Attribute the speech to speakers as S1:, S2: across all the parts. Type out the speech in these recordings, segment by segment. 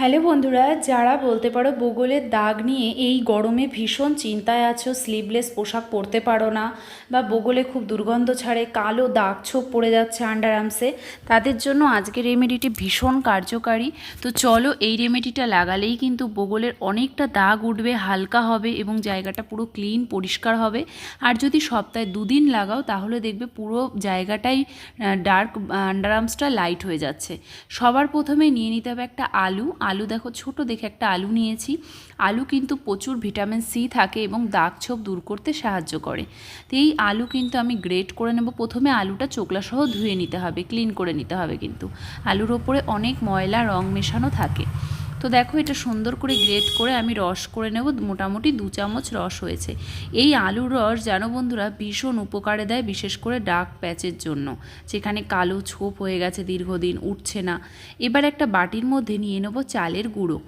S1: Hello বন্ধুরা, যারা বলতে পারো বগলের দাগ নিয়ে এই গরমে ভীষণ চিন্তায় আছো স্লিভলেস পোশাক পরতে পারো না বা বগলে খুব দুর্গন্ধ ছাড়ে, কালো দাগ ছোপ পড়ে যাচ্ছে আন্ডার আর্মসে তাদের জন্য আজকের রেমেডিটি ভীষণ কার্যকারী। তো চলো এই রেমেডিটা লাগালেই কিন্তু বগলের অনেকটা দাগ উঠবে, হালকা হবে এবং জায়গাটা পুরো ক্লিন পরিষ্কার হবে। আর যদি সপ্তাহে দুদিন লাগাও, তাহলে দেখবে পুরো জায়গাটাই ডার্ক আন্ডার আর্মসটা লাইট হয়ে যাচ্ছে। সবার প্রথমে নিয়ে নিতে হবে একটা আলু। আলু দেখো, ছোট দেখে একটা আলু নিয়েছি। আলু কিন্তু প্রচুর ভিটামিন সি থাকে এবং দাগ ছোপ দূর করতে সাহায্য করে। তো এই আলু কিন্তু আমি গ্রেট করে নেব। প্রথমে আলুটা চোকলাসহ ধুয়ে নিতে হবে, ক্লিন করে নিতে হবে কিন্তু। আলুর ওপরে অনেক ময়লা, রং মেশানো থাকে। তো দেখো এটা সুন্দর করে গ্রেট করে আমি রস করে নেব, মোটামুটি দু চামচ রস হয়েছে। এই আলুর রস যেন বন্ধুরা ভীষণ উপকারে দেয়, বিশেষ করে ডাক প্যাচের জন্য। যেখানে কালো ছোপ হয়ে গেছে, দীর্ঘদিন উঠছে না। এবার একটা বাটির মধ্যে নিয়ে নেব চালের গুঁড়ো।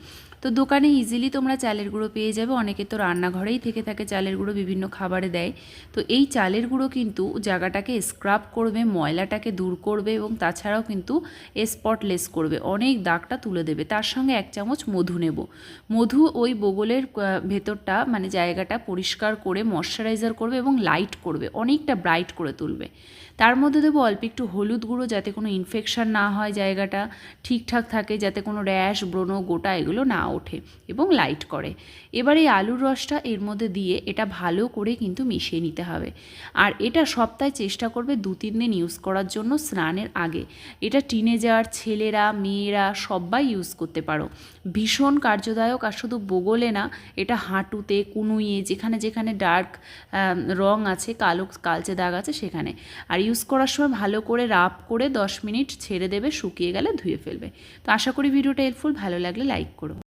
S1: তো দোকানে ইজিলি তোমরা চালের গুঁড়ো পেয়ে যাবে। অনেকে তো রান্নাঘরেই থেকে থাকে চালের গুঁড়ো, বিভিন্ন খাবারে দেয়। তো এই চালের গুঁড়ো কিন্তু জায়গাটাকে স্ক্রাব করবে, ময়লাটাকে দূর করবে এবং তাছাড়াও কিন্তু স্পটলেস করবে। অনেক দাগটা তুলে দেবে। তার সঙ্গে এক চামচ মধু নেব। মধু ওই বগলের ভেতরটা মানে জায়গাটা পরিষ্কার করে ময়শ্চারাইজার করবে এবং লাইট করবে। অনেকটা ব্রাইট করে তুলবে। তার মধ্যে দেবো অল্প একটু হলুদ গুঁড়ো যাতে কোনো ইনফেকশান না হয় জায়গাটা। ঠিকঠাক থাকে, যাতে কোনো র্যাশ ব্রণ, গোটা এগুলো না ওঠে এবং লাইট করে। এবার এই আলুর রসটা এর মধ্যে দিয়ে এটা ভালো করে কিন্তু মিশিয়ে নিতে হবে। আর এটা সপ্তাহে চেষ্টা করবে দু, তিন দিন ইউজ করার জন্য স্নানের আগে। এটা টিনেজার ছেলেরা, মেয়েরা সবাই ইউজ করতে পারো। ভীষণ কার্যদায়ক আর শুধু বগলে না, এটা হাঁটুতে কুনুইয়ে যেখানে যেখানে ডার্ক রং আছে, কালো, কালচে দাগ আছে সেখানে। আর ইউজ করার সময় ভালো করে রাপ করে দশ মিনিট ছেড়ে দেবে, শুকিয়ে গেলে ধুয়ে ফেলবে। তো আশা করি ভিডিওটা হেল্পফুল ভালো লাগলে লাইক করো।